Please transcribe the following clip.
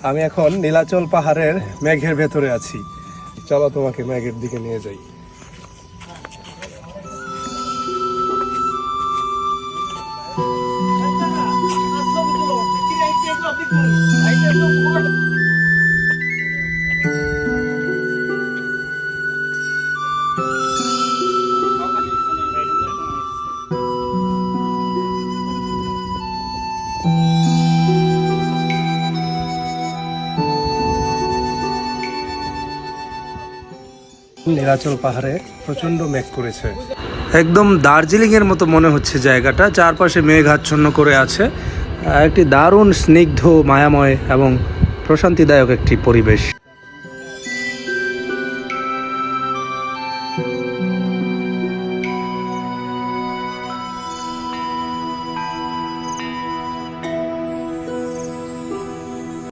আমি এখন নীলাচল পাহাড়ের মেঘের ভেতরে আছি চলো তোমাকে মেঘের দিকে নিয়ে যাই নীলাচল পাহাড়ে প্রচণ্ড মেঘ করেছে। একদম দার্জিলিং এর মতো মনে হচ্ছে জায়গাটা, চারপাশে মেঘ আচ্ছন্ন করে আছে। একটি দারুণ স্নিগ্ধ, মায়াময় এবং প্রশান্তিদায়ক একটি পরিবেশ।